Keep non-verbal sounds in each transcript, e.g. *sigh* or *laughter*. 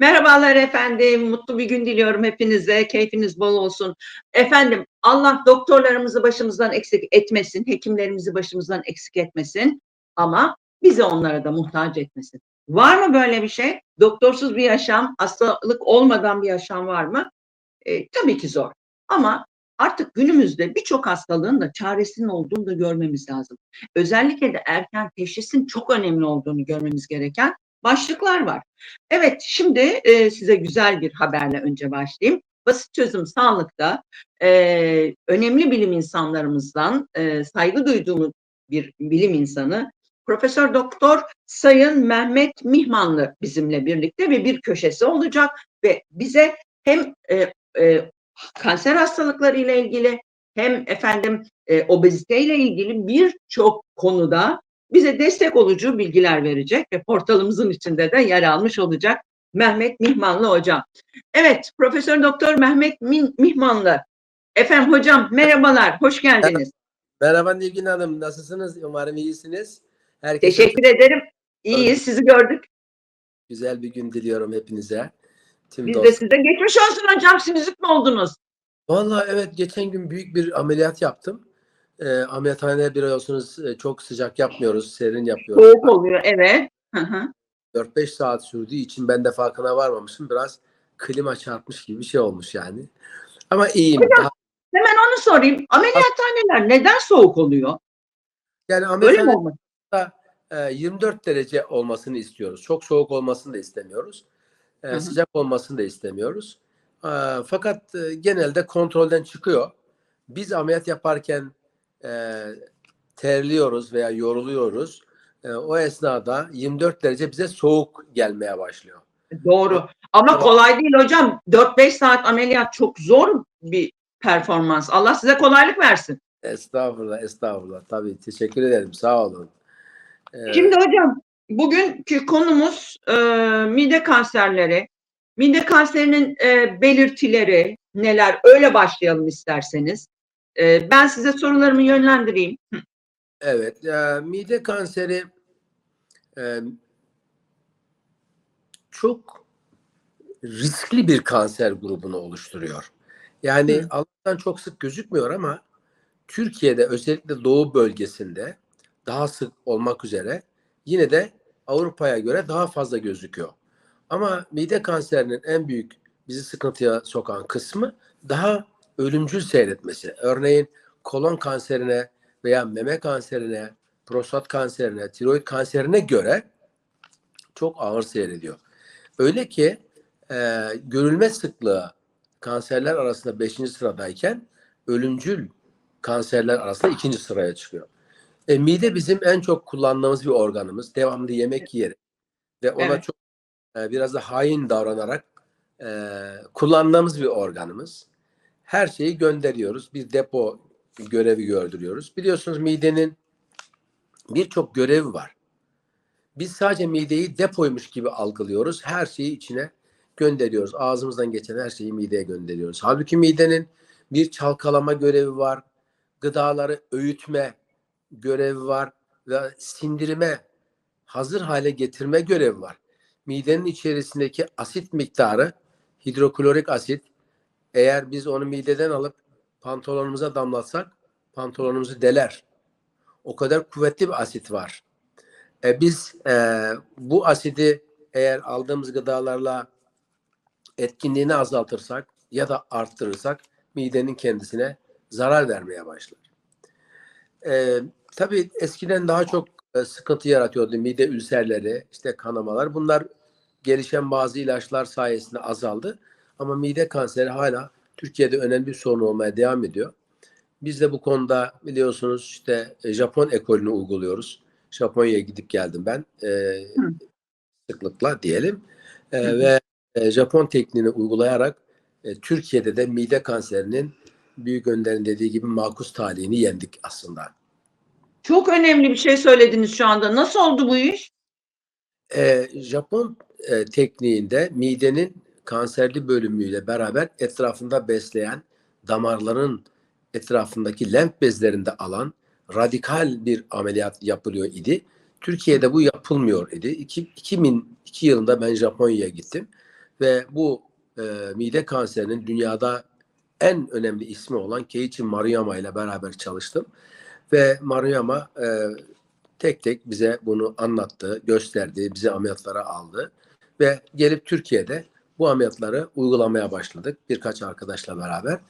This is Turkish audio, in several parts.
Merhabalar efendim, mutlu bir gün diliyorum hepinize, keyfiniz bol olsun. Efendim, Allah doktorlarımızı başımızdan eksik etmesin, hekimlerimizi başımızdan eksik etmesin ama bizi onlara da muhtaç etmesin. Var mı böyle bir şey? Doktorsuz bir yaşam, hastalık olmadan bir yaşam var mı? E, tabii ki zor. Ama artık günümüzde birçok hastalığın da çaresinin olduğunu da görmemiz lazım. Özellikle de erken teşhisin çok önemli olduğunu görmemiz gereken başlıklar var. Evet, şimdi e, size güzel bir haberle önce başlayayım. Basit çözüm sağlıkta e, önemli bilim insanlarımızdan e, saygı duyduğumuz bir bilim insanı Profesör Doktor Sayın Mehmet Mihmanlı bizimle birlikte ve bir köşesi olacak ve bize hem e, e, kanser hastalıkları ile ilgili hem efendim e, obezite ile ilgili birçok konuda bize destek olucu bilgiler verecek ve portalımızın içinde de yer almış olacak Mehmet Mihmanlı hocam. Evet, Profesör Doktor Mehmet Mihmanlı. Efendim hocam merhabalar, hoş geldiniz. Merhaba Nilgün Hanım, nasılsınız? Umarım iyisiniz. Herkese Teşekkür ederim. İyiyiz, sizi gördük. Güzel bir gün diliyorum hepinize. Tüm Biz de size geçmiş olsun hocam, sinüzit mi oldunuz? Vallahi evet geçen gün büyük bir ameliyat yaptım. Ee, ameliyathanede biliyorsunuz e, çok sıcak yapmıyoruz, serin yapıyoruz. Soğuk oluyor, evet. Hı hı. 4-5 saat sürdüğü için ben de farkına varmamışım. Biraz klima çarpmış gibi bir şey olmuş yani. Ama iyiyim. Daha- Hemen onu sorayım. Ameliyathaneler neden soğuk oluyor? yani olmak? e, 24 derece olmasını istiyoruz. Çok soğuk olmasını da istemiyoruz. E, Hı hı. Sıcak olmasını da istemiyoruz. E, Fakat e, genelde kontrolden çıkıyor. Biz ameliyat yaparken e, terliyoruz veya yoruluyoruz. E, O esnada 24 derece bize soğuk gelmeye başlıyor. Doğru. Ama Tamam. kolay değil hocam. 4-5 saat ameliyat çok zor bir performans. Allah size kolaylık versin. Estağfurullah, estağfurullah. Tabii teşekkür ederim. Sağ olun. E, Şimdi hocam bugünkü konumuz e, mide kanserleri. Mide kanserinin e, belirtileri neler? Öyle başlayalım isterseniz. E, ben size sorularımı yönlendireyim. Evet, e, mide kanseri e, çok riskli bir kanser grubunu oluşturuyor. Yani Hı. Allah'tan çok sık gözükmüyor ama Türkiye'de özellikle doğu bölgesinde daha sık olmak üzere yine de Avrupa'ya göre daha fazla gözüküyor. Ama mide kanserinin en büyük bizi sıkıntıya sokan kısmı daha ölümcül seyretmesi. Örneğin kolon kanserine veya meme kanserine, prostat kanserine, tiroid kanserine göre çok ağır seyrediyor. Öyle ki e, görülme sıklığı kanserler arasında 5. sıradayken ölümcül kanserler arasında 2. sıraya çıkıyor. E, mide bizim en çok kullandığımız bir organımız. Devamlı yemek yiyerek ve ona Evet. çok e, biraz da hain davranarak e, kullandığımız bir organımız. Her şeyi gönderiyoruz. Bir depo görevi gördürüyoruz. Biliyorsunuz midenin birçok görevi var. Biz sadece mideyi depoymuş gibi algılıyoruz. Her şeyi içine gönderiyoruz. Ağzımızdan geçen her şeyi mideye gönderiyoruz. Halbuki midenin bir çalkalama görevi var. Gıdaları öğütme görevi var ve sindirime hazır hale getirme görevi var. Midenin içerisindeki asit miktarı hidroklorik asit eğer biz onu mideden alıp pantolonumuza damlatsak pantolonumuzu deler. O kadar kuvvetli bir asit var. E, biz e, bu asidi eğer aldığımız gıdalarla etkinliğini azaltırsak ya da arttırırsak midenin kendisine zarar vermeye başlar. E, tabii eskiden daha çok e, sıkıntı yaratıyordu mide ülserleri, işte kanamalar. Bunlar gelişen bazı ilaçlar sayesinde azaldı. Ama mide kanseri hala Türkiye'de önemli bir sorun olmaya devam ediyor. Biz de bu konuda biliyorsunuz işte e, Japon ekolünü uyguluyoruz. Japonya'ya gidip geldim ben e, sıklıkla diyelim E, hı. ve e, Japon tekniğini uygulayarak e, Türkiye'de de mide kanserinin büyük önderin dediği gibi makus talihini yendik aslında. Çok önemli bir şey söylediniz şu anda. Nasıl oldu bu iş? E, Japon e, tekniğinde midenin kanserli bölümüyle beraber etrafında besleyen damarların etrafındaki lenf bezlerinde alan radikal bir ameliyat yapılıyor idi. Türkiye'de bu yapılmıyor idi. İki- 2002 yılında ben Japonya'ya gittim ve bu e, mide kanserinin dünyada en önemli ismi olan Keiichi Maruyama ile beraber çalıştım. Ve Maruyama e, tek tek bize bunu anlattı, gösterdi, bizi ameliyatlara aldı. Ve gelip Türkiye'de bu ameliyatları uygulamaya başladık birkaç arkadaşla beraber.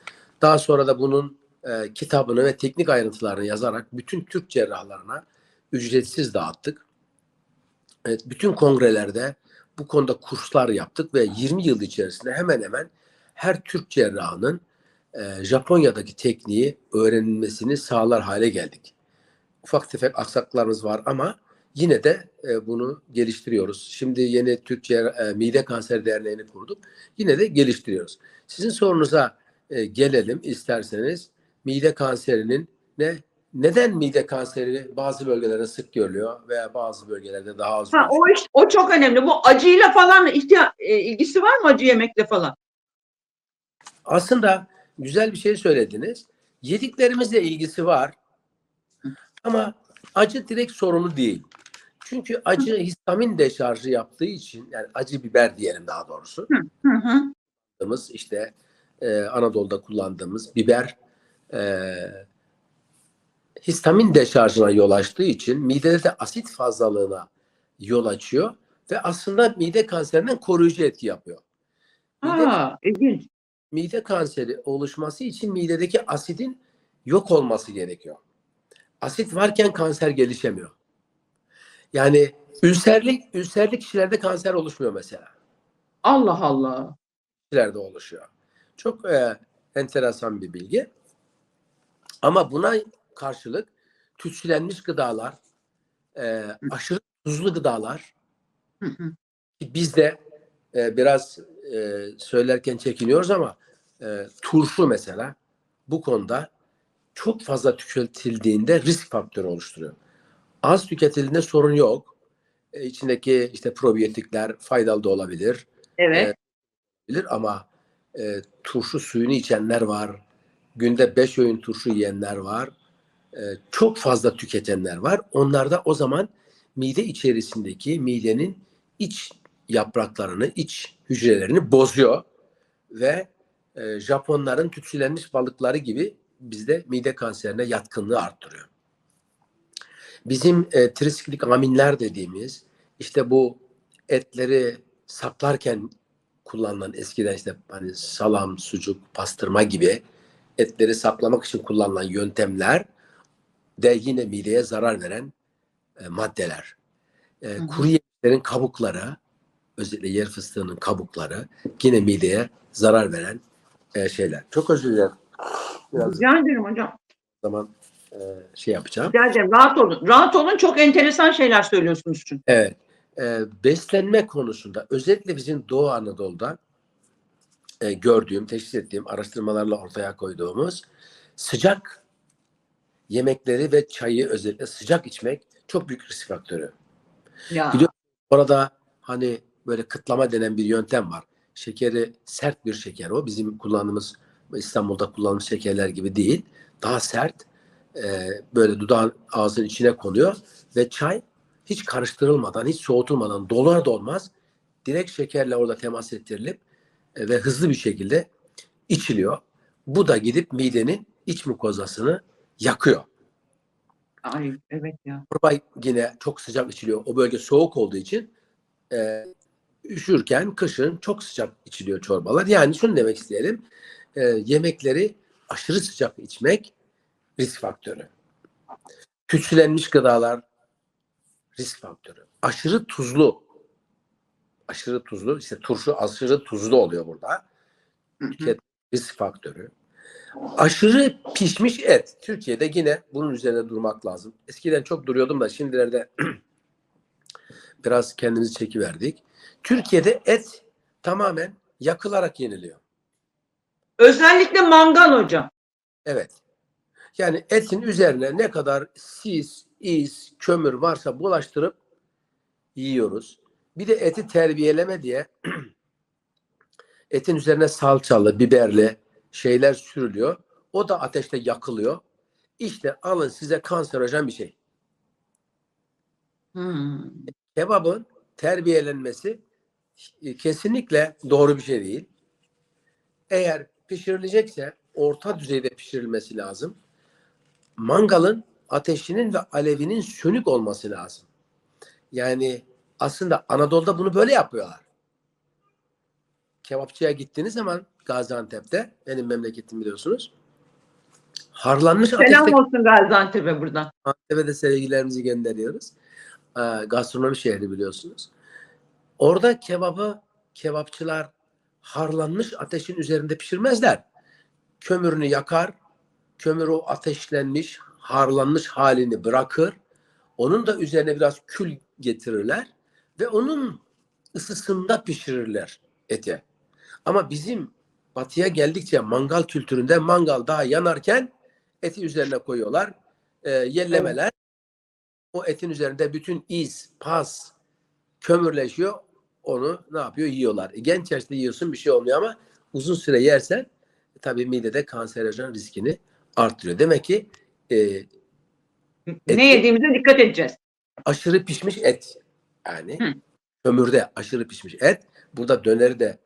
Daha sonra da bunun e, kitabını ve teknik ayrıntılarını yazarak bütün Türk cerrahlarına ücretsiz dağıttık. Evet, bütün kongrelerde bu konuda kurslar yaptık ve 20 yıl içerisinde hemen hemen her Türk cerrahının e, Japonya'daki tekniği öğrenilmesini sağlar hale geldik. Ufak tefek aksaklarımız var ama yine de e, bunu geliştiriyoruz. Şimdi yeni Türk Cerrah- e, Mide Kanser Derneği'ni kurduk. Yine de geliştiriyoruz. Sizin sorunuza e, gelelim isterseniz. Mide kanserinin ne neden mide kanseri bazı bölgelerde sık görülüyor veya bazı bölgelerde daha az Ha, o, iş- o çok önemli. Bu acıyla falan ihtiya- e, ilgisi var mı acı yemekle falan? Aslında güzel bir şey söylediniz. Yediklerimizle ilgisi var. Ama acı direkt sorunu değil. Çünkü acı histamin deşarjı yaptığı için yani acı biber diyelim daha doğrusu. Hı hı. işte e, Anadolu'da kullandığımız biber e, histamin deşarjına yol açtığı için midede de asit fazlalığına yol açıyor ve aslında mide kanserinden koruyucu etki yapıyor. Mide, Aa, ilginç. mide kanseri oluşması için midedeki asidin yok olması gerekiyor. Asit varken kanser gelişemiyor. Yani ülserli, ülserli kişilerde kanser oluşmuyor mesela. Allah Allah. kişilerde oluşuyor. Çok e, enteresan bir bilgi. Ama buna karşılık tütsülenmiş gıdalar, e, aşırı tuzlu gıdalar biz de e, biraz e, söylerken çekiniyoruz ama e, turşu mesela bu konuda çok fazla tüketildiğinde risk faktörü oluşturuyor. Az tüketildiğinde sorun yok. E, içindeki işte probiyotikler faydalı da olabilir Evet. bilir ama e, turşu suyunu içenler var. Günde 5 öğün turşu yiyenler var. E, çok fazla tüketenler var. Onlar da o zaman mide içerisindeki midenin iç yapraklarını, iç hücrelerini bozuyor ve e, Japonların tütsülenmiş balıkları gibi bizde mide kanserine yatkınlığı arttırıyor. Bizim e, trisiklik aminler dediğimiz işte bu etleri saplarken kullanılan eskiden işte hani salam, sucuk, pastırma gibi etleri saklamak için kullanılan yöntemler de yine mideye zarar veren e, maddeler. E, Hı hı. kuru yemişlerin kabukları, özellikle yer fıstığının kabukları yine mideye zarar veren e, şeyler. Çok özür dilerim. Biraz Rica ederim hocam. zaman e, şey yapacağım. Ederim. Rahat olun. Rahat olun. Çok enteresan şeyler söylüyorsunuz çünkü. Evet. E, beslenme konusunda özellikle bizim Doğu Anadolu'da e, gördüğüm, teşhis ettiğim, araştırmalarla ortaya koyduğumuz sıcak yemekleri ve çayı özellikle sıcak içmek çok büyük risk faktörü. Ya. Biliyor- Orada hani böyle kıtlama denen bir yöntem var. Şekeri sert bir şeker o. Bizim kullandığımız İstanbul'da kullandığımız şekerler gibi değil. Daha sert. E, böyle dudağın ağzın içine konuyor ve çay hiç karıştırılmadan, hiç soğutulmadan dolar dolmaz direkt şekerle orada temas ettirilip e, ve hızlı bir şekilde içiliyor. Bu da gidip midenin iç mukozasını yakıyor. Ay evet ya. Çorba yine çok sıcak içiliyor. O bölge soğuk olduğu için e, üşürken kışın çok sıcak içiliyor çorbalar. Yani şunu demek isteyelim. E, yemekleri aşırı sıcak içmek risk faktörü. Tütsülenmiş gıdalar risk faktörü. Aşırı tuzlu aşırı tuzlu işte turşu aşırı tuzlu oluyor burada. Tüket risk faktörü. Aşırı pişmiş et. Türkiye'de yine bunun üzerine durmak lazım. Eskiden çok duruyordum da şimdilerde *clears throat* biraz kendimizi çekiverdik. Türkiye'de et tamamen yakılarak yeniliyor. Özellikle mangal hocam. Evet. Yani etin üzerine ne kadar sis, is, kömür varsa bulaştırıp yiyoruz. Bir de eti terbiyeleme diye *clears throat* etin üzerine salçalı, biberli şeyler sürülüyor. O da ateşte yakılıyor. İşte alın size kanserojen bir şey. Hmm. Kebabın terbiyelenmesi e, kesinlikle doğru bir şey değil. Eğer pişirilecekse orta düzeyde pişirilmesi lazım. Mangalın ateşinin ve alevinin sönük olması lazım. Yani aslında Anadolu'da bunu böyle yapıyorlar. Kebapçıya gittiğiniz zaman Gaziantep'te benim memleketim biliyorsunuz. Harlanmış Selam ateşte olsun Gaziantep'e buradan. Antep'e de sevgilerimizi gönderiyoruz. Ee, gastronomi şehri biliyorsunuz. Orada kebabı kebapçılar harlanmış ateşin üzerinde pişirmezler. Kömürünü yakar, kömür o ateşlenmiş, harlanmış halini bırakır. Onun da üzerine biraz kül getirirler ve onun ısısında pişirirler eti. Ama bizim batıya geldikçe mangal kültüründe mangal daha yanarken eti üzerine koyuyorlar. E, yellemeler. O etin üzerinde bütün iz, pas, kömürleşiyor. Onu ne yapıyor? Yiyorlar. E, genç yaşta yiyorsun bir şey olmuyor ama uzun süre yersen e, tabii midede kanserojen riskini arttırıyor. Demek ki e, Ne yediğimize dikkat edeceğiz. aşırı pişmiş et yani Hı. kömürde aşırı pişmiş et. Burada döneri de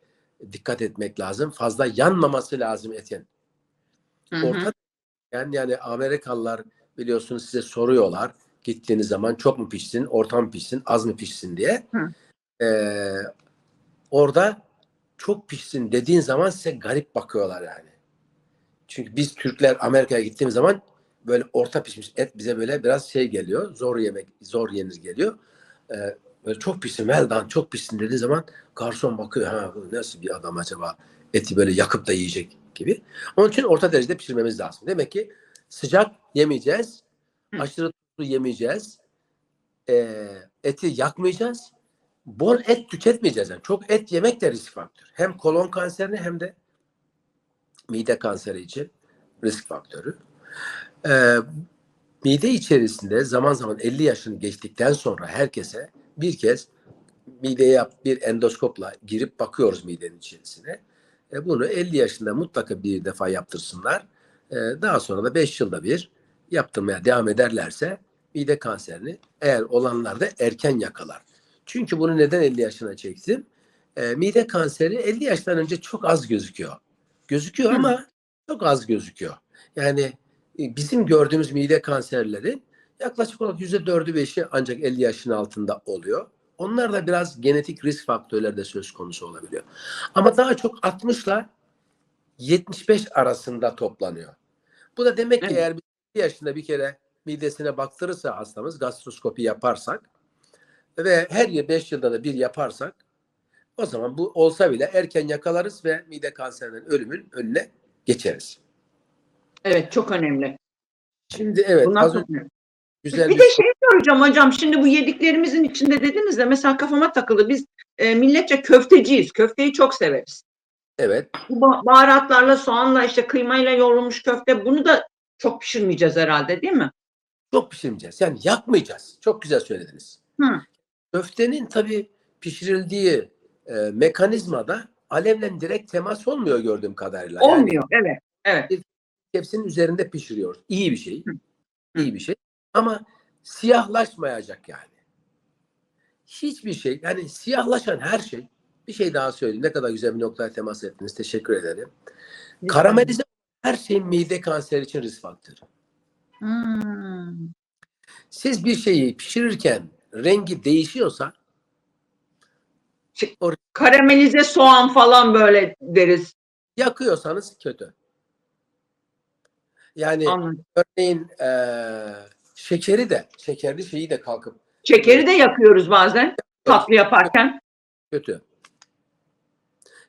dikkat etmek lazım. Fazla yanmaması lazım etin. Hı hı. Orta yani, yani Amerikalılar biliyorsunuz size soruyorlar gittiğiniz zaman çok mu pişsin, orta mı pişsin, az mı pişsin diye. Hı. Ee, orada çok pişsin dediğin zaman size garip bakıyorlar yani. Çünkü biz Türkler Amerika'ya gittiğimiz zaman böyle orta pişmiş et bize böyle biraz şey geliyor. Zor yemek, zor yenir geliyor. Ee, böyle çok pişsin, well done, çok pişsin dediği zaman garson bakıyor. Ha bu nasıl bir adam acaba eti böyle yakıp da yiyecek gibi. Onun için orta derecede pişirmemiz lazım. Demek ki sıcak yemeyeceğiz. Hı. Aşırı tuzlu yemeyeceğiz. Ee, eti yakmayacağız. Bol et tüketmeyeceğiz. Yani çok et yemek de risk faktör. Hem kolon kanserine hem de mide kanseri için risk faktörü. Ee, mide içerisinde zaman zaman 50 yaşını geçtikten sonra herkese bir kez mideye yap bir endoskopla girip bakıyoruz midenin içerisine. E, bunu 50 yaşında mutlaka bir defa yaptırsınlar. E, daha sonra da 5 yılda bir yaptırmaya devam ederlerse mide kanserini eğer olanlar da erken yakalar. Çünkü bunu neden 50 yaşına çektim? E, mide kanseri 50 yaştan önce çok az gözüküyor. Gözüküyor Hı. ama çok az gözüküyor. Yani e, bizim gördüğümüz mide kanserlerin yaklaşık olarak %4'ü 5'i ancak 50 yaşın altında oluyor. Onlar da biraz genetik risk faktörleri de söz konusu olabiliyor. Ama daha çok 60 ile 75 arasında toplanıyor. Bu da demek ki Evet. eğer bir yaşında bir kere midesine baktırırsa hastamız gastroskopi yaparsak ve her 5 yılda da bir yaparsak o zaman bu olsa bile erken yakalarız ve mide kanserinden ölümün önüne geçeriz. Evet çok önemli. Şimdi evet az önce güzel Bir bir de şey soracağım hocam. Şimdi bu yediklerimizin içinde dediniz de mesela kafama takıldı. Biz e, milletçe köfteciyiz. Köfteyi çok severiz. evet Bu ba- baharatlarla, soğanla, işte kıymayla yoğrulmuş köfte bunu da çok pişirmeyeceğiz herhalde değil mi? çok pişirmeyeceğiz. Yani yakmayacağız. Çok güzel söylediniz. Hı. Köftenin tabii pişirildiği e, mekanizmada alevle direkt temas olmuyor gördüğüm kadarıyla. Yani Olmuyor. Evet. Evet. tepsinin üzerinde pişiriyoruz. İyi bir şey. Hı. İyi bir şey. Ama siyahlaşmayacak yani. Hiçbir şey yani siyahlaşan her şey bir şey daha söyleyeyim. Ne kadar güzel bir noktaya temas ettiniz. Teşekkür ederim. Karamelize her şey mide kanseri için risk faktörü. Hmm. Siz bir şeyi pişirirken rengi değişiyorsa Karamelize soğan falan böyle deriz. yakıyorsanız kötü. Yani Anladım. örneğin eee, şekeri de şekerli şeyi de kalkıp Şekeri de yakıyoruz bazen tatlı yaparken. kötü.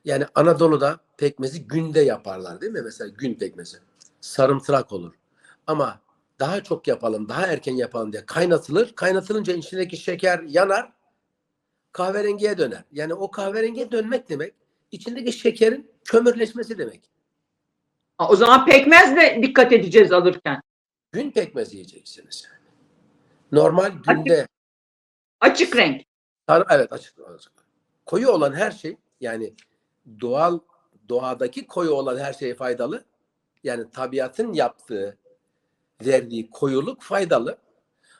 Yani Anadolu'da pekmezi günde yaparlar değil mi? Mesela gün pekmezi. Sarımtırak olur. Ama daha çok yapalım, daha erken yapalım diye kaynatılır. Kaynatılınca içindeki şeker yanar, kahverengiye döner. Yani o kahverengiye dönmek demek, içindeki şekerin kömürleşmesi demek. Aa, O zaman pekmez de dikkat edeceğiz alırken. Gün pekmezi yiyeceksiniz. Normal günde Açık renk. Tar- evet açık, açık. Koyu olan her şey yani doğal doğadaki koyu olan her şey faydalı. Yani tabiatın yaptığı verdiği koyuluk faydalı.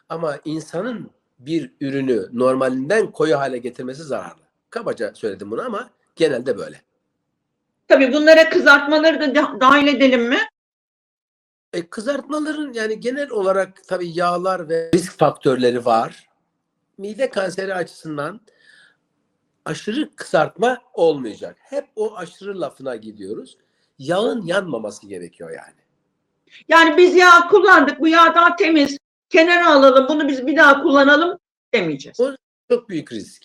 Ama insanın bir ürünü normalinden koyu hale getirmesi zararlı. kabaca söyledim bunu ama genelde böyle. Tabii bunlara kızartmaları da da- dahil edelim mi? E, kızartmaların yani genel olarak tabii yağlar ve risk faktörleri var. Mide kanseri açısından aşırı kızartma olmayacak. Hep o aşırı lafına gidiyoruz. Yağın yanmaması gerekiyor yani. Yani biz yağ kullandık, bu yağ daha temiz, kenara alalım, bunu biz bir daha kullanalım demeyeceğiz. O- Çok büyük risk.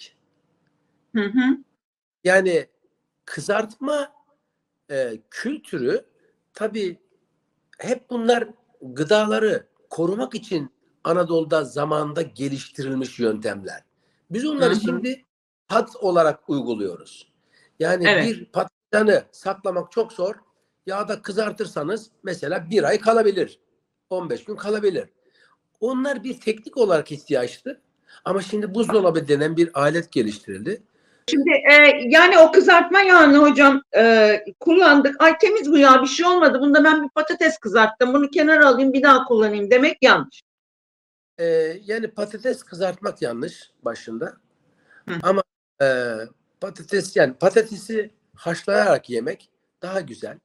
Hı hı. Yani kızartma e, kültürü tabii hep bunlar gıdaları korumak için Anadolu'da zamanında geliştirilmiş yöntemler. Biz onları Hı hı. şimdi tat olarak uyguluyoruz. Yani Evet. bir patlıcanı saklamak çok zor. Yağda kızartırsanız mesela bir ay kalabilir. 15 gün kalabilir. Onlar bir teknik olarak ihtiyaçtı. Ama şimdi buzdolabı denen bir alet geliştirildi. Şimdi e, yani o kızartma yağını hocam e, kullandık. Ay temiz bu yağ bir şey olmadı. Bunda ben bir patates kızarttım. Bunu kenara alayım bir daha kullanayım demek yanlış. Ee, yani patates kızartmak yanlış başında. Hı. Ama e, patates yani patatesi haşlayarak yemek daha güzel.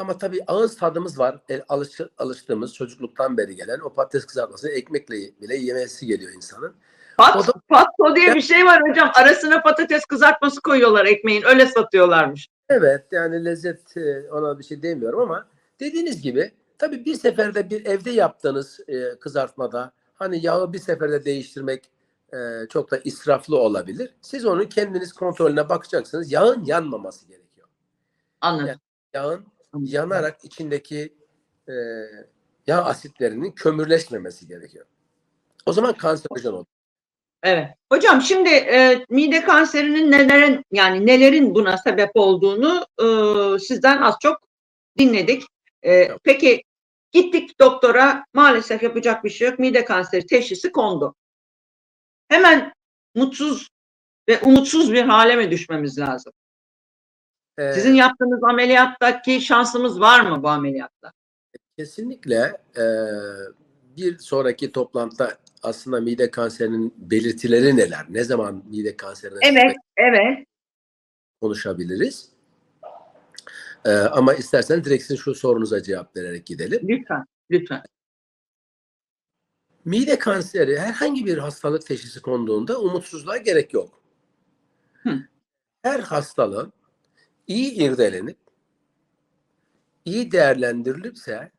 Ama tabii ağız tadımız var. E, alış, alıştığımız çocukluktan beri gelen o patates kızartması ekmekle bile yemesi geliyor insanın. Pat, da- patso diye bir şey var hocam. Arasına patates kızartması koyuyorlar ekmeğin. Öyle satıyorlarmış. Evet yani lezzet e, ona bir şey demiyorum ama dediğiniz gibi tabii bir seferde bir evde yaptığınız e, kızartmada hani yağı bir seferde değiştirmek e, çok da israflı olabilir. Siz onu kendiniz kontrolüne bakacaksınız. Yağın yanmaması gerekiyor. Anladım. Yani Yağın yanarak içindeki e, yağ asitlerinin kömürleşmemesi gerekiyor. O zaman kanserojen olur. Evet. Hocam şimdi e, mide kanserinin nelerin yani nelerin buna sebep olduğunu e, sizden az çok dinledik. E, Tamam. peki gittik doktora maalesef yapacak bir şey yok. Mide kanseri teşhisi kondu. Hemen mutsuz ve umutsuz bir hale mi düşmemiz lazım? E, Sizin yaptığınız ameliyattaki şansımız var mı bu ameliyatta? Kesinlikle e, bir sonraki toplantıda aslında mide kanserinin belirtileri neler? Ne zaman mide kanserine Evet, evet. konuşabiliriz? E, ama istersen direkt sizin şu sorunuza cevap vererek gidelim. Lütfen, lütfen. Mide kanseri herhangi bir hastalık teşhisi konduğunda umutsuzluğa gerek yok. Hı. Her hastalığın iyi irdelenip iyi değerlendirilirse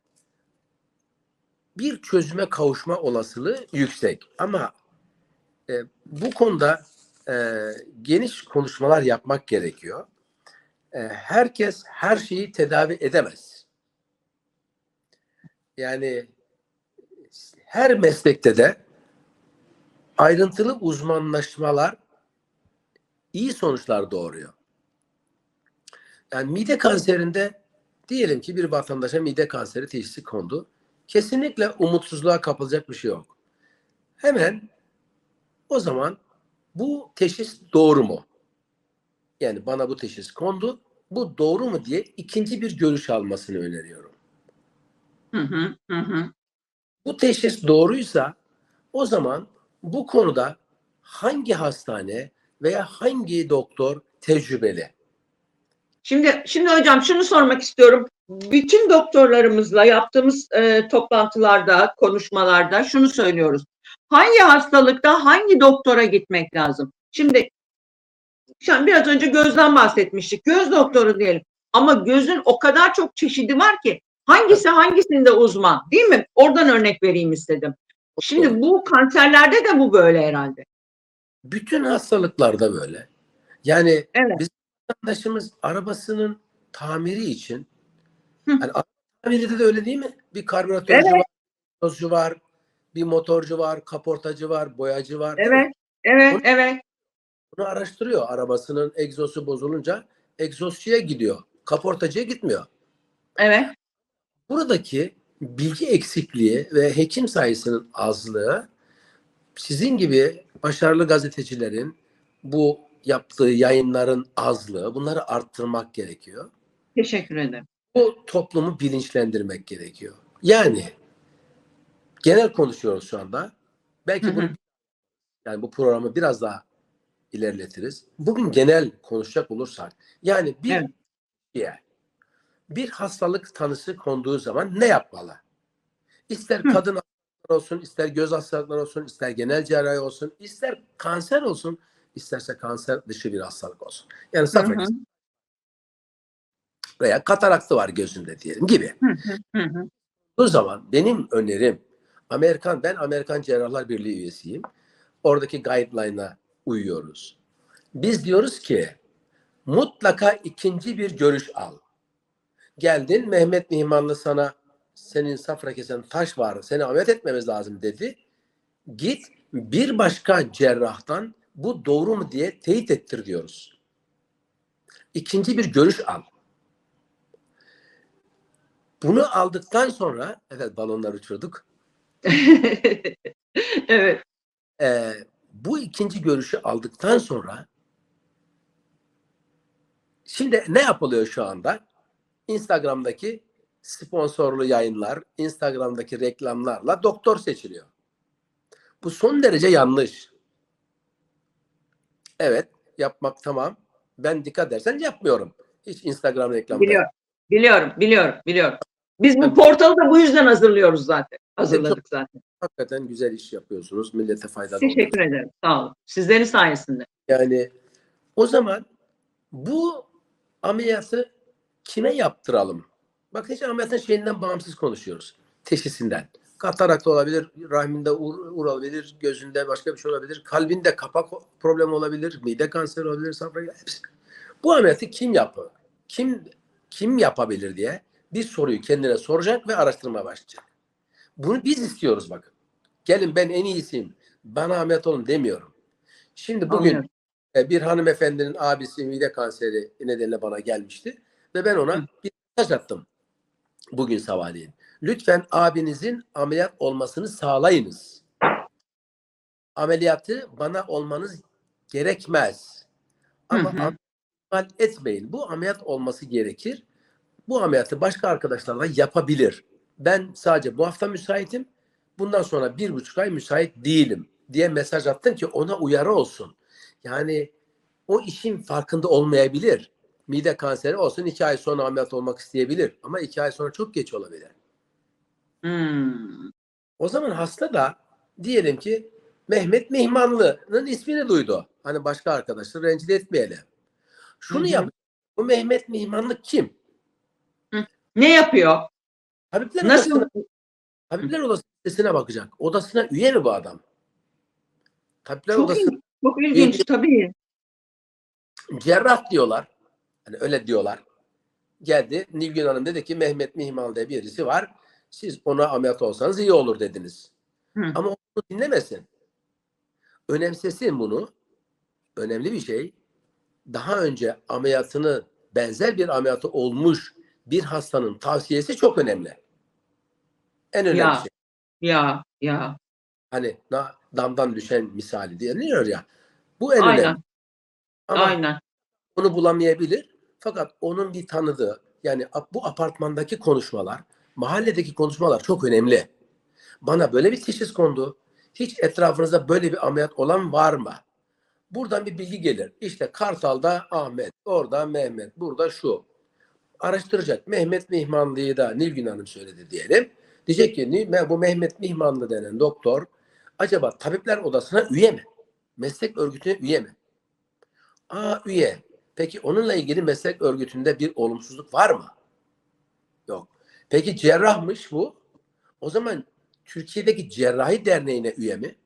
bir çözüme kavuşma olasılığı yüksek. Ama e, bu konuda e, geniş konuşmalar yapmak gerekiyor. E, herkes her şeyi tedavi edemez. Yani her meslekte de ayrıntılı uzmanlaşmalar iyi sonuçlar doğuruyor. Yani mide kanserinde diyelim ki bir vatandaşa mide kanseri teşhisi kondu. Kesinlikle umutsuzluğa kapılacak bir şey yok. Hemen o zaman bu teşhis doğru mu? Yani bana bu teşhis kondu. Bu doğru mu diye ikinci bir görüş almasını öneriyorum. Hı hı, hı. Bu teşhis doğruysa o zaman bu konuda hangi hastane veya hangi doktor tecrübeli? Şimdi şimdi hocam şunu sormak istiyorum. Bütün doktorlarımızla yaptığımız e, toplantılarda, konuşmalarda şunu söylüyoruz. Hangi hastalıkta hangi doktora gitmek lazım? Şimdi şu biraz önce gözden bahsetmiştik. Göz doktoru diyelim. Ama gözün o kadar çok çeşidi var ki hangisi hangisinde uzman değil mi? Oradan örnek vereyim istedim. Şimdi bu kanserlerde de bu böyle herhalde. Bütün hastalıklarda böyle. Yani Evet. biz vatandaşımız arabasının tamiri için yani araba tamiride de öyle değil mi? Bir karbüratörcü Evet. var, motorcu var, bir motorcu var, kaportacı var, boyacı var. Evet. Evet, evet. Bunu araştırıyor. Arabasının egzosu bozulunca egzozcuya gidiyor. Kaportacıya gitmiyor. Evet. Buradaki bilgi eksikliği ve hekim sayısının azlığı sizin gibi başarılı gazetecilerin bu yaptığı yayınların azlığı bunları arttırmak gerekiyor. Teşekkür ederim. Bu toplumu bilinçlendirmek gerekiyor. Yani genel konuşuyoruz şu anda. Belki Hı hı. bunu yani bu programı biraz daha ilerletiriz. Bugün genel konuşacak olursak yani bir Evet. bir hastalık tanısı konduğu zaman ne yapmalı? İster Hı. kadın hastalıkları olsun, ister göz hastalıkları olsun, ister genel cerrahi olsun, ister kanser olsun, isterse kanser dışı bir hastalık olsun. Yani safra veya kataraktı var gözünde diyelim gibi. Hı hı, hı hı. Bu zaman benim önerim Amerikan ben Amerikan Cerrahlar Birliği üyesiyim. Oradaki guideline'a uyuyoruz. Biz diyoruz ki mutlaka ikinci bir görüş al. Geldin Mehmet Mihmanlı sana senin safra kesen taş var seni ameliyat etmemiz lazım dedi. Git bir başka cerrahtan bu doğru mu diye teyit ettir diyoruz. İkinci bir görüş al. Bunu aldıktan sonra evet balonlar uçurduk. *laughs* evet. Ee, bu ikinci görüşü aldıktan sonra şimdi ne yapılıyor şu anda? Instagram'daki sponsorlu yayınlar, Instagram'daki reklamlarla doktor seçiliyor. Bu son derece yanlış. Evet, yapmak tamam. Ben dikkat edersen yapmıyorum. Hiç Instagram reklamı. Biliyorum. Biliyorum, biliyorum, biliyorum. Biz bu portalı da bu yüzden hazırlıyoruz zaten. Hazırladık zaten. Hakikaten güzel iş yapıyorsunuz. Millete faydalı Teşekkür ederim. Sağ olun. Sizlerin sayesinde. Yani o zaman bu ameliyatı kime yaptıralım? Bak hiç ameliyatın şeyinden bağımsız konuşuyoruz. Teşhisinden. Katarakt olabilir, rahminde ur, ur olabilir, gözünde başka bir şey olabilir, kalbinde kapak problemi olabilir, mide kanseri olabilir, safra hepsi. Bu ameliyatı kim yapar? Kim kim yapabilir diye bir soruyu kendine soracak ve araştırmaya başlayacak. Bunu biz istiyoruz bakın. Gelin ben en iyisiyim. Bana ameliyat olun demiyorum. Şimdi bugün Anlıyorum. e, bir hanımefendinin abisi mide kanseri nedeniyle bana gelmişti ve ben ona Hı. bir mesaj attım bugün sabahleyin. Lütfen abinizin ameliyat olmasını sağlayınız. Ameliyatı bana olmanız gerekmez. Ama Hı etmeyin. Bu ameliyat olması gerekir. Bu ameliyatı başka arkadaşlarla yapabilir. Ben sadece bu hafta müsaitim. Bundan sonra bir buçuk ay müsait değilim diye mesaj attım ki ona uyarı olsun. Yani o işin farkında olmayabilir. Mide kanseri olsun iki ay sonra ameliyat olmak isteyebilir. Ama iki ay sonra çok geç olabilir. Hmm. O zaman hasta da diyelim ki Mehmet Mihmanlı'nın ismini duydu. Hani başka arkadaşlar rencide etmeyelim. Şunu Hı hı. yap. Bu Mehmet Mihmanlı kim? Ne yapıyor? Tabipler Nasıl? Odası'na, Tabipler Odası sitesine bakacak. Odasına üye mi bu adam? Tabipler Çok, Odası ilginç, çok ilginç tabii. cerrah diyorlar. Hani öyle diyorlar. Geldi Nilgün Hanım dedi ki Mehmet Mihmal diye birisi var. Siz ona ameliyat olsanız iyi olur dediniz. Hı. Ama onu dinlemesin. Önemsesin bunu. Önemli bir şey. Daha önce ameliyatını benzer bir ameliyatı olmuş bir hastanın tavsiyesi çok önemli. En önemli Ya. şey. Ya, ya. Hani na, damdan düşen misali diyor ya. Bu en Aynen, önemli. Ama aynen. onu bulamayabilir. Fakat onun bir tanıdığı yani bu apartmandaki konuşmalar, mahalledeki konuşmalar çok önemli. Bana böyle bir teşhis kondu. Hiç etrafınızda böyle bir ameliyat olan var mı? Buradan bir bilgi gelir. İşte Kartal'da Ahmet, orada Mehmet, burada şu. Araştıracak. Mehmet Mihmanlı'yı da Nilgün Hanım söyledi diyelim. Diyecek ki "Ni- bu Mehmet Mihmanlı denen doktor acaba tabipler odasına üye mi? Meslek örgütüne üye mi? Aa üye. Peki onunla ilgili meslek örgütünde bir olumsuzluk var mı? Peki cerrahmış bu. O zaman Türkiye'deki cerrahi derneğine üye mi?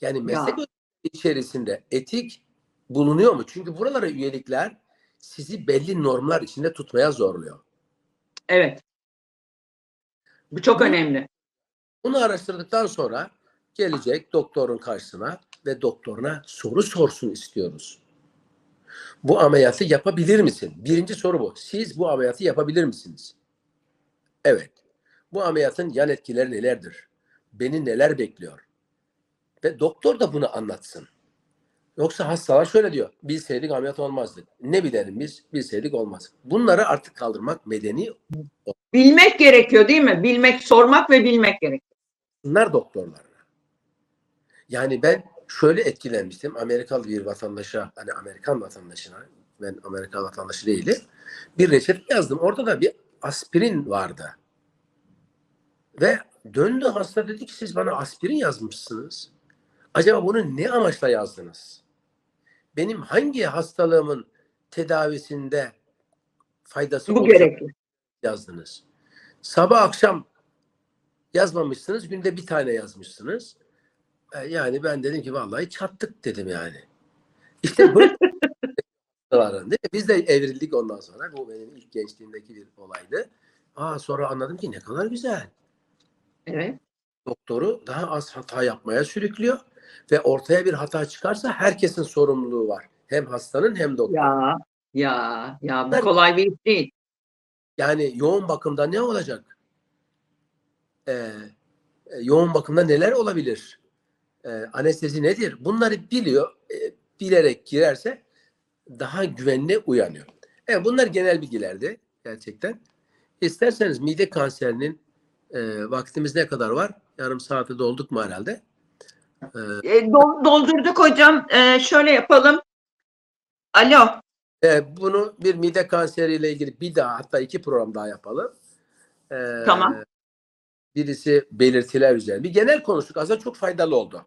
Yani meslek örgütü içerisinde etik bulunuyor mu? Çünkü buralara üyelikler sizi belli normlar içinde tutmaya zorluyor. Evet. Bu çok Bu- önemli. Bunu araştırdıktan sonra gelecek doktorun karşısına ve doktoruna soru sorsun istiyoruz. Bu ameliyatı yapabilir misin? Birinci soru bu. Siz bu ameliyatı yapabilir misiniz? Evet. Bu ameliyatın yan etkileri nelerdir? Beni neler bekliyor? Ve doktor da bunu anlatsın. Yoksa hastalar şöyle diyor. Bilseydik ameliyat olmazdık. Ne bilelim biz? Bilseydik olmaz. Bunları artık kaldırmak medeni. Bilmek gerekiyor değil mi? Bilmek, sormak ve bilmek gerekiyor. Bunlar doktorlarına. Yani ben şöyle etkilenmiştim. Amerikalı bir vatandaşa, hani Amerikan vatandaşına, ben Amerikan vatandaşı değilim. Bir reçete yazdım. Orada da bir aspirin vardı. Ve döndü hasta dedi ki siz bana aspirin yazmışsınız. Acaba bunu ne amaçla yazdınız? Benim hangi hastalığımın tedavisinde faydası Bu gerekli. yazdınız? Sabah akşam yazmamışsınız. Günde bir tane yazmışsınız. E, Yani ben dedim ki vallahi çattık dedim yani. İşte bu *laughs* hastaların, değil mi? Biz de evrildik ondan sonra. Bu benim ilk gençliğimdeki bir olaydı. Aa, sonra anladım ki ne kadar güzel. Evet. Doktoru daha az hata yapmaya sürüklüyor ve ortaya bir hata çıkarsa herkesin sorumluluğu var. Hem hastanın hem doktorun. Ya ya ya bu kolay bir iş değil. Yani yoğun bakımda ne olacak? Ee, e, yoğun bakımda neler olabilir? Ee, anestezi nedir? Bunları biliyor. e, bilerek girerse daha güvenli uyanıyor. Evet, bunlar genel bilgilerdi gerçekten. İsterseniz mide kanserinin e, vaktimiz ne kadar var? Yarım saate dolduk mu herhalde? E, dol- doldurduk hocam. E, şöyle yapalım. Alo. e, bunu bir mide kanseriyle ilgili bir daha hatta iki program daha yapalım. Ee, Tamam. Birisi belirtiler üzerine. Bir genel konuştuk. Aslında çok faydalı oldu.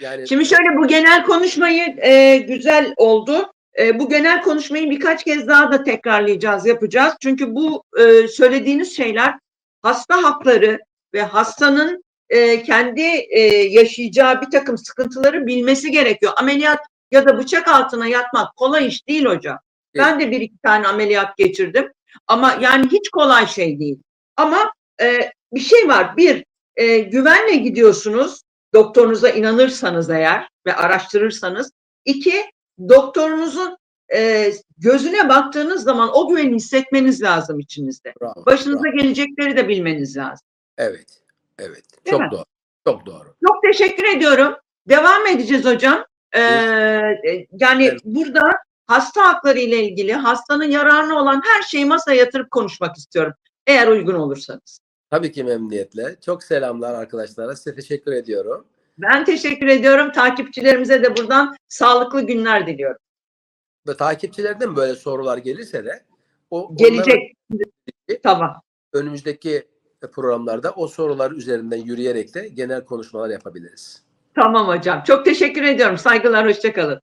Yani Şimdi şöyle bu genel konuşmayı e, güzel oldu. E, bu genel konuşmayı birkaç kez daha da tekrarlayacağız, yapacağız. Çünkü bu e, söylediğiniz şeyler hasta hakları ve hastanın e, kendi e, yaşayacağı bir takım sıkıntıları bilmesi gerekiyor. Ameliyat ya da bıçak altına yatmak kolay iş değil hocam. Ben de bir iki tane ameliyat geçirdim. Ama yani hiç kolay şey değil. Ama e, bir şey var. Bir, e, güvenle gidiyorsunuz doktorunuza inanırsanız eğer ve araştırırsanız. iki doktorunuzun e, gözüne baktığınız zaman o güveni hissetmeniz lazım içinizde. bravo, Başınıza bravo. gelecekleri de bilmeniz lazım. Evet. Evet. Değil çok mi? doğru. Çok doğru. Çok teşekkür ediyorum. Devam edeceğiz hocam. Ee, yani Evet. burada hasta hakları ile ilgili hastanın yararına olan her şeyi masaya yatırıp konuşmak istiyorum. Eğer uygun olursanız. Tabii ki memnuniyetle. Çok selamlar arkadaşlara. Size teşekkür ediyorum. Ben teşekkür ediyorum. Takipçilerimize de buradan sağlıklı günler diliyorum. Ve takipçilerden böyle sorular gelirse de o Gelecek. Tamam. önümüzdeki programlarda o sorular üzerinden yürüyerek de genel konuşmalar yapabiliriz. Tamam hocam. Çok teşekkür ediyorum. Saygılar, hoşçakalın.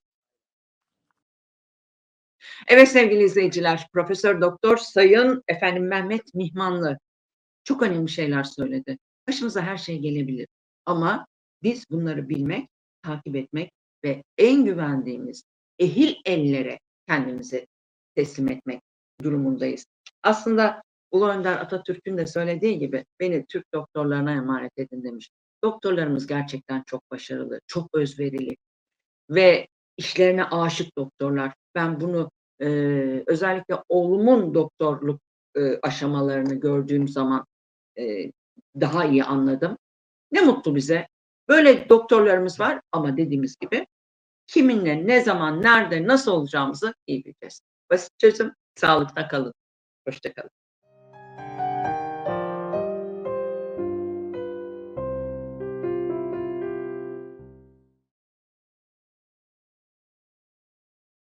Evet sevgili izleyiciler, Profesör Doktor Sayın efendim Mehmet Mihmanlı çok önemli şeyler söyledi. Başımıza her şey gelebilir. Ama biz bunları bilmek, takip etmek ve en güvendiğimiz ehil ellere kendimizi teslim etmek durumundayız. Aslında Ulu Önder Atatürk'ün de söylediği gibi beni Türk doktorlarına emanet edin demiş. Doktorlarımız gerçekten çok başarılı, çok özverili ve işlerine aşık doktorlar. Ben bunu e, özellikle oğlumun doktorluk e, aşamalarını gördüğüm zaman e, daha iyi anladım. Ne mutlu bize. Böyle doktorlarımız var ama dediğimiz gibi kiminle, ne zaman, nerede, nasıl olacağımızı iyi bileceğiz. Basit çözüm, sağlıkta kalın. Hoşçakalın.